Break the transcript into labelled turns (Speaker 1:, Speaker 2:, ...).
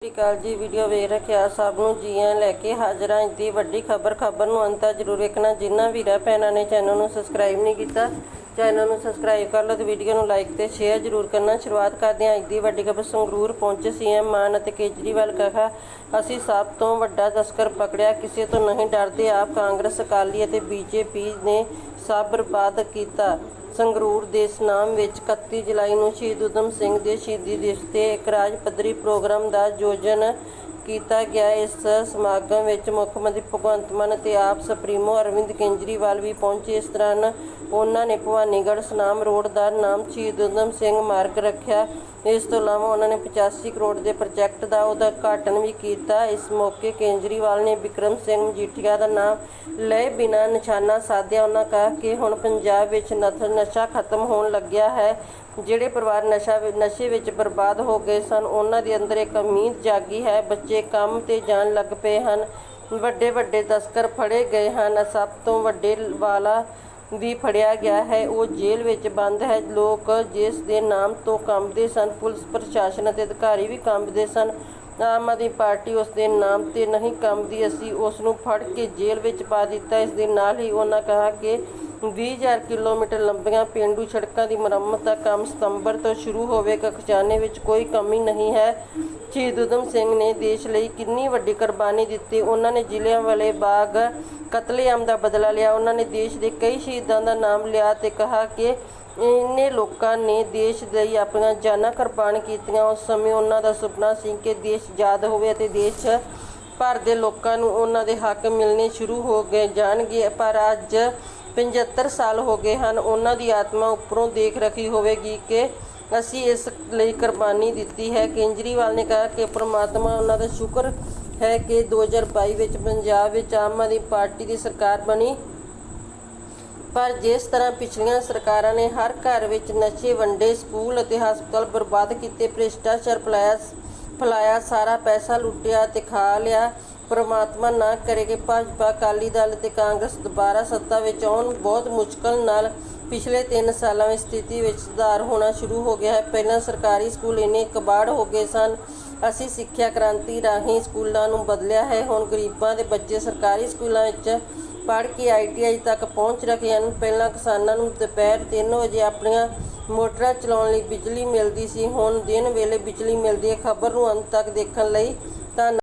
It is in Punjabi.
Speaker 1: ਸਤਿ ਸ਼੍ਰੀ ਅਕਾਲ ਜੀ ਵੀਡੀਓ ਵੇਖ ਰੱਖਿਆ ਸਭ ਨੂੰ, ਜੀਆਂ ਲੈ ਕੇ ਹਾਜ਼ਰਾਂ ਹਾਂ ਦੀ ਵੱਡੀ ਖਬਰ। ਖਬਰ ਨੂੰ ਅੰਤ ਤੱਕ ਜ਼ਰੂਰ ਵੇਖਣਾ। ਜਿਨ੍ਹਾਂ ਵੀਰਾਂ ਭੈਣਾਂ ਨੇ ਚੈਨਲ ਨੂੰ ਸਬਸਕ੍ਰਾਈਬ ਨਹੀਂ ਕੀਤਾ ਚੈਨਲ ਨੂੰ ਸਬਸਕ੍ਰਾਈਬ ਕਰ ਲਓ ਤੇ ਵੀਡੀਓ ਨੂੰ ਲਾਈਕ ਤੇ ਸ਼ੇਅਰ ਜ਼ਰੂਰ ਕਰਨਾ। ਸ਼ੁਰੂਆਤ ਕਰਦੇ ਹਾਂ ਅੱਜ ਦੀ ਵੱਡੀ ਖਬਰ। ਸੰਗਰੂਰ ਪਹੁੰਚੇ ਸੀਐਮ ਮਾਨ ਅਤੇ ਕੇਜਰੀਵਾਲ ਕਹਾ, ਅਸੀਂ ਸਭ ਤੋਂ ਵੱਡਾ ਤਸਕਰ ਪਕੜਿਆ। ਕਿਸੇ ਤੋਂ ਨਹੀਂ ਡਰਦੇ ਆਪ ਕਾਂਗਰਸ, ਅਕਾਲੀ ਅਤੇ ਬੀਜੇਪੀ ਨੇ ਸਭ ਬਰਬਾਦ ਕੀਤਾ। ਸੰਗਰੂਰ ਦੇ ਸਨਾਮ ਵਿੱਚ 31 ਜੁਲਾਈ ਨੂੰ ਸ਼ਹੀਦ ਊਧਮ ਸਿੰਘ ਦੇ ਸ਼ਹੀਦੀ ਦਿਵਸ ਤੇ ਇੱਕ ਰਾਜ ਪੱਧਰੀ ਪ੍ਰੋਗਰਾਮ ਦਾ ਆਯੋਜਨ ਕੀਤਾ ਗਿਆ, ਇਸ ਸਮਾਗਮ ਵਿੱਚ ਮੁੱਖ ਮੰਤਰੀ ਭਗਵੰਤ ਮਾਨ ਅਤੇ ਆਪ ਸੁਪਰੀਮੋ ਅਰਵਿੰਦ ਕੇਜਰੀਵਾਲ ਵੀ ਪਹੁੰਚੇ। ਇਸ ਦੌਰਾਨ ਉਹਨਾਂ ਨੇ ਭਵਾਨੀਗੜ੍ਹ ਸਨਾਮ ਰੋਡ ਦਾ ਨਾਮ ਸ਼ਹੀਦ ਊਧਮ ਸਿੰਘ ਮਾਰਗ ਰੱਖਿਆ। ਇਸ ਤੋਂ ਇਲਾਵਾ ਉਹਨਾਂ ਨੇ 85 ਕਰੋੜ ਦੇ ਪ੍ਰੋਜੈਕਟ ਦਾ ਉਦਘਾਟਨ ਵੀ ਕੀਤਾ। ਇਸ ਮੌਕੇ ਕੇਜਰੀਵਾਲ ਨੇ ਵਿਕਰਮ ਸਿੰਘ ਮਜੀਠੀਆ ਦਾ ਨਾਮ ਲਏ ਬਿਨਾਂ ਨਿਸ਼ਾਨਾ ਸਾਧਿਆ। ਉਹਨਾਂ ਕਹਾ ਕਿ ਹੁਣ ਪੰਜਾਬ ਵਿੱਚ ਨਸ਼ਾ ਖਤਮ ਹੋਣ ਲੱਗਿਆ ਹੈ। ਜਿਹੜੇ ਪਰਿਵਾਰ ਨਸ਼ਾ ਨਸ਼ੇ ਵਿੱਚ ਬਰਬਾਦ ਹੋ ਗਏ ਸਨ, ਉਹਨਾਂ ਦੇ ਅੰਦਰ ਇੱਕ ਉਮੀਦ ਜਾਗੀ ਹੈ। ਬੱਚੇ ਕੰਮ ਤੇ ਜਾਣ ਲੱਗ ਪਏ ਹਨ। ਵੱਡੇ ਵੱਡੇ ਤਸਕਰ ਫੜੇ ਗਏ ਹਨ। ਸਭ ਤੋਂ ਵੱਡੇ ਵਾਲਾ ਵੀ ਫੜਿਆ ਗਿਆ ਹੈ। ਉਹ ਜੇਲ੍ਹ ਵਿੱਚ ਬੰਦ ਹੈ। ਲੋਕ ਜਿਸ ਦੇ ਨਾਮ ਤੋਂ ਕੰਬਦੇ ਸਨ, ਪੁਲਿਸ ਪ੍ਰਸ਼ਾਸਨ ਅਤੇ ਅਧਿਕਾਰੀ ਵੀ ਕੰਬਦੇ ਸਨ। ਆਮ ਆਦਮੀ ਪਾਰਟੀ ਉਸ ਦੇ ਨਾਮ ਤੇ ਨਹੀਂ ਕੰਬਦੀ। ਅਸੀਂ ਉਸ ਨੂੰ ਫੜ ਕੇ ਜੇਲ੍ਹ ਵਿੱਚ ਪਾ ਦਿੱਤਾ। ਇਸ ਦੇ ਨਾਲ ਹੀ ਉਹਨਾਂ ਕਹਾ ਕਿ 20000 ਕਿਲੋਮੀਟਰ ਲੰਬੀਆਂ ਪੇਂਡੂ ਸੜਕਾਂ ਦੀ ਮੁਰੰਮਤ ਦਾ ਕੰਮ ਸਤੰਬਰ ਤੋਂ ਸ਼ੁਰੂ ਹੋਵੇਗਾ ਖਜ਼ਾਨੇ ਵਿੱਚ ਕੋਈ ਕਮੀ ਨਹੀਂ ਹੈ। ਸ਼ਹੀਦ ਊਧਮ ਸਿੰਘ ਨੇ ਦੇਸ਼ ਲਈ ਕਿੰਨੀ ਵੱਡੀ ਕੁਰਬਾਨੀ ਦਿੱਤੀ? ਉਹਨਾਂ ਨੇ ਜ਼ਿਲ੍ਹਿਆਂ ਵਾਲੇ ਬਾਗ ਕਤਲੇਆਮ ਦਾ ਬਦਲਾ ਲਿਆ। ਉਹਨਾਂ ਨੇ ਦੇਸ਼ ਦੇ ਕਈ ਸ਼ਹੀਦਾਂ ਦਾ ਨਾਮ ਲਿਆ ਤੇ ਕਿਹਾ ਕਿ ਇੰਨੇ ਲੋਕਾਂ ਨੇ ਦੇਸ਼ ਲਈ ਆਪਣੀਆਂ ਜਾਨਾਂ ਕੁਰਬਾਨ ਕੀਤੀਆਂ। ਉਸ ਸਮੇਂ ਉਹਨਾਂ ਦਾ ਸੁਪਨਾ ਸੀ ਕਿ ਦੇਸ਼ ਆਜ਼ਾਦ ਹੋਵੇ ਅਤੇ ਦੇਸ਼ ਭਰ ਦੇ ਲੋਕਾਂ ਨੂੰ ਉਹਨਾਂ ਦੇ ਹੱਕ ਮਿਲਣੇ ਸ਼ੁਰੂ ਹੋ ਗਏ ਜਾਣਗੇ। ਪਰ ਅੱਜ 75 ਸਾਲ ਹੋ ਗਏ ਹਨ, ਉਹਨਾਂ ਦੀ ਆਤਮਾ ਉੱਪਰੋਂ ਦੇਖ ਰੱਖੀ ਹੋਵੇਗੀ ਕਿ ਅਸੀਂ ਇਸ ਲਈ ਕੁਰਬਾਨੀ ਦਿੱਤੀ ਹੈ। ਕੇਜਰੀਵਾਲ ਨੇ ਕਿਹਾ ਕਿ ਪ੍ਰਮਾਤਮਾ ਉਹਨਾਂ ਦਾ ਸ਼ੁਕਰ ਹੈ ਕਿ 2022 ਵਿੱਚ ਪੰਜਾਬ ਵਿੱਚ ਆਮ ਆਦਮੀ ਪਾਰਟੀ ਦੀ ਸਰਕਾਰ ਬਣੀ। ਪਰ ਜਿਸ ਤਰ੍ਹਾਂ ਪਿਛਲੀਆਂ ਸਰਕਾਰਾਂ ਨੇ ਹਰ ਘਰ ਵਿੱਚ ਨਸ਼ੇ, ਵੰਡੇ, ਸਕੂਲ ਅਤੇ ਹਸਪਤਾਲ ਬਰਬਾਦ ਕੀਤੇ, ਭ੍ਰਿਸ਼ਟਾਚਾਰ ਫੈਲਾਇਆ ਫੈਲਾਇਆ, ਸਾਰਾ ਪੈਸਾ ਲੁੱਟਿਆ ਤੇ ਖਾ ਲਿਆ। ਪ੍ਰਮਾਤਮਾ ਨਾ ਕਰੇ ਕਿ ਭਾਜਪਾ ਅਕਾਲੀ ਦਲ ਤੇ ਕਾਂਗਰਸ ਦੁਬਾਰਾ ਸੱਤਾ ਵਿੱਚ ਆਉਣ ਬਹੁਤ ਮੁਸ਼ਕਲ ਨਾਲ ਪਿਛਲੇ 3 ਸਾਲਾਂ ਵਿੱਚ ਸਥਿਤੀ ਵਿੱਚ ਸੁਧਾਰ ਹੋਣਾ ਸ਼ੁਰੂ ਹੋ ਗਿਆ ਹੈ। ਪਹਿਲਾਂ ਸਰਕਾਰੀ ਸਕੂਲ ਇੰਨੇ ਕਬਾੜ ਹੋ ਗਏ ਸਨ। ਅਸੀਂ ਸਿੱਖਿਆ ਕ੍ਰਾਂਤੀ ਰਾਹੀਂ ਸਕੂਲਾਂ ਨੂੰ ਬਦਲਿਆ ਹੈ। ਹੁਣ ਗਰੀਬਾਂ ਦੇ ਬੱਚੇ ਸਰਕਾਰੀ ਸਕੂਲਾਂ ਵਿੱਚ ਪੜ੍ਹ ਕੇ ਆਈਟੀਆਈ ਤੱਕ ਪਹੁੰਚ ਰਹੇ ਹਨ। ਪਹਿਲਾਂ ਕਿਸਾਨਾਂ ਨੂੰ ਦੁਪਹਿਰ 3 ਵਜੇ ਆਪਣੀਆਂ ਮੋਟਰਾਂ ਚਲਾਉਣ ਲਈ ਬਿਜਲੀ ਮਿਲਦੀ ਸੀ। ਹੁਣ ਦਿਨ ਵੇਲੇ ਬਿਜਲੀ ਮਿਲਦੀ ਹੈ। ਖਬਰ ਨੂੰ ਅੰਤ ਤੱਕ ਦੇਖਣ ਲਈ ਧੰਨ